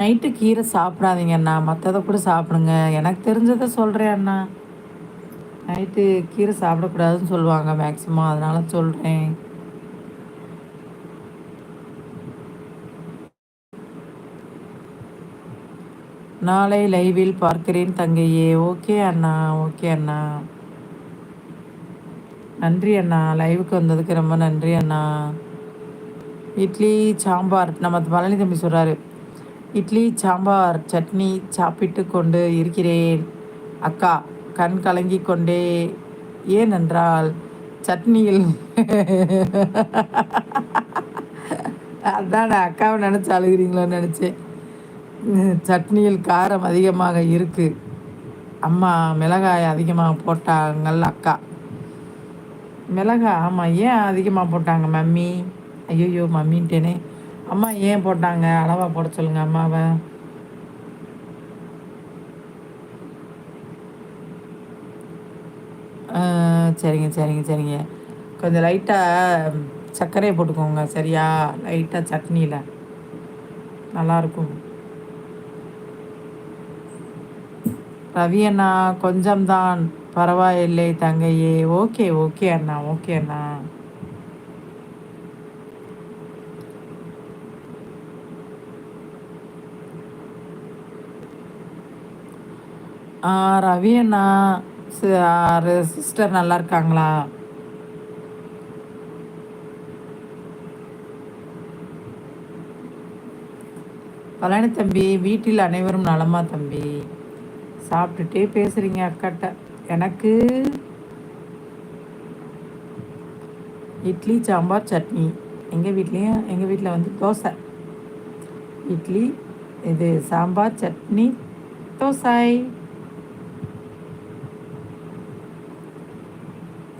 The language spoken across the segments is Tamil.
நைட்டு கீரை சாப்பிடாதீங்க அண்ணா. மற்றதை கூட சாப்பிடுங்க. எனக்கு தெரிஞ்சதை சொல்கிறேன் அண்ணா. நைட்டு கீரை சாப்பிடக்கூடாதுன்னு சொல்லுவாங்க மேக்ஸிமம் அதனால சொல்கிறேன் நாளை லைவில் பார்க்கிறேன் தங்கையே. ஓகே அண்ணா. ஓகே அண்ணா. நன்றி அண்ணா. லைவுக்கு வந்ததுக்கு ரொம்ப நன்றி அண்ணா. இட்லி சாம்பார். நம்ம பழனி தம்பி சொல்கிறாரு இட்லி சாம்பார் சட்னி சாப்பிட்டு கொண்டு இருக்கிறேன். அக்கா கண் கலங்கி கொண்டே ஏனென்றால் சட்னியில் அதான் அக்காவை நினச்சி அழுகிறீங்களோன்னு நினச்சேன். சட்னியில் காரம் அதிகமாக இருக்குது அம்மா மிளகாய் அதிகமாக போட்டாங்கள் அக்கா. மிளகாய் ஆமாம் ஏன் அதிகமாக போட்டாங்க மம்மி? ஐயோ மம்மின்ட்டேனே. அம்மா ஏன் போட்டாங்க? அளவாக போட சொல்லுங்கள் அம்மாவை. சரிங்க சரிங்க சரிங்க. கொஞ்சம் லைட்டாக சர்க்கரையை போட்டுக்கோங்க சரியா? லைட்டாக சட்னியில். நல்லாயிருக்கும் ரவி அண்ணா கொஞ்சம்தான். பரவாயில்லை தங்கையே. ஓகே ஓகே அண்ணா ஓகே அண்ணா. ரவி அண்ணா சிஸ்டர் நல்லா இருக்காங்களா? பழனி தம்பி வீட்டில் அனைவரும் நலமா தம்பி? சாப்பிட்டுட்டே பேசுகிறீங்க அக்காட்ட. எனக்கு இட்லி சாம்பார் சட்னி. எங்கள் வீட்லேயும் எங்கள் வீட்டில் வந்து தோசை. இட்லி இது சாம்பார் சட்னி தோசை.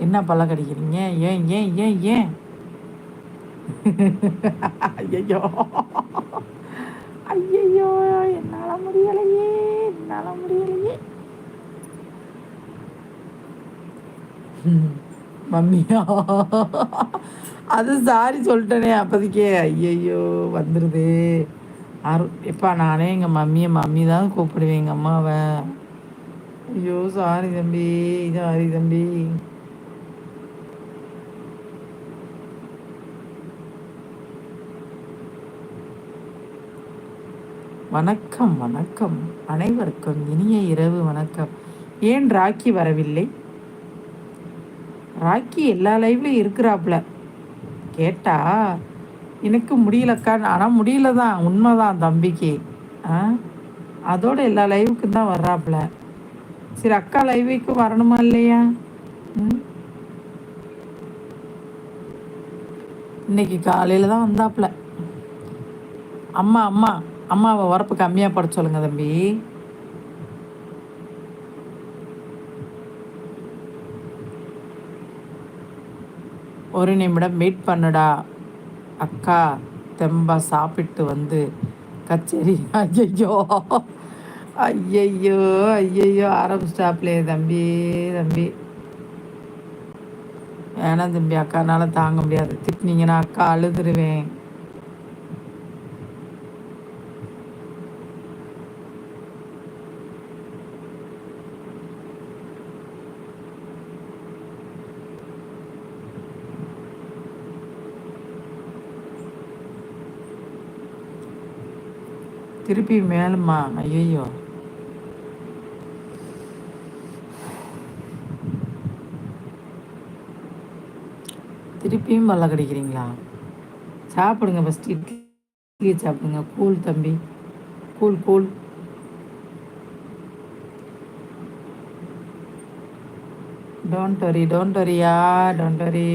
என்ன பல்ல கடிக்கிறீங்க? ஏன் ஏன் ஏன் ஏன்? ஐயோ ஐயோ என்னால் முடியலையே என்னால் முடியலையே. மம்மியா. அது சாரி சொல்லிட்டேனே அப்போதைக்கே. ஐயையோ வந்துடுது அரு எப்பா நானே எங்கள் மம்மியை மம்மி தான் கூப்பிடுவேன் எங்கள் அம்மாவை. ஐயோ சாரி தம்பி சாரி தம்பி. வணக்கம் வணக்கம். அனைவருக்கும் இனிய இரவு வணக்கம். ஏன் ராக்கி வரவில்லை? ராக்கி எல்லா லைவ்லையும் இருக்கிறாப்புல. கேட்டா எனக்கு முடியலக்கா ஆனால் முடியல தான் உண்மைதான் தம்பிக்கு. ஆ? அதோட எல்லா லைவுக்கும் தான் வர்றாப்புல. சரி அக்கா லைவுக்கு வரணுமா இல்லையா? ம்? இன்னைக்கு காலையில் தான் வந்தாப்புல. அம்மா அம்மா. அம்மாவை உரப்பு கம்மியாக பட சொல்லுங்க தம்பி. ஒரு நிமிடம் மீட் பண்ணுடா. அக்கா தெம்பா சாப்பிட்டு வந்து கச்சேரி. ஐயையோ. ஐயையோ ஐயையோ ஆரம்பிச்சிட்டாப்லே தம்பி தம்பி. வேணாம் தம்பி அக்கானால தாங்க முடியாது. திட்டினீங்கன்னா அக்கா அழுதுருவேன். திருப்பி மேலுமா ஐயோ திருப்பியும் பல்ல கிடைக்கிறீங்களா? சாப்பிடுங்க ஃபஸ்ட் இட்லி சாப்பிடுங்க. கூழ் தம்பி கூழ் கூழ். டோன்ட் வரி டோன்ட் வரியா டோன்ட் வரி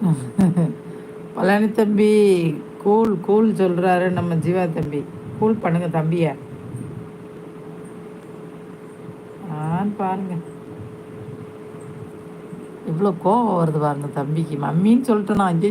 பழனி தம்பி கூல் கூல் சொல்கிறாரு நம்ம ஜீவா தம்பி. கூல் பண்ணுங்க தம்பிய. பாருங்க. இவ்வளோ கோவம் வருது பாருங்க தம்பிக்கு. மம்மின்னு சொல்லிட்டேனா. ஐயோ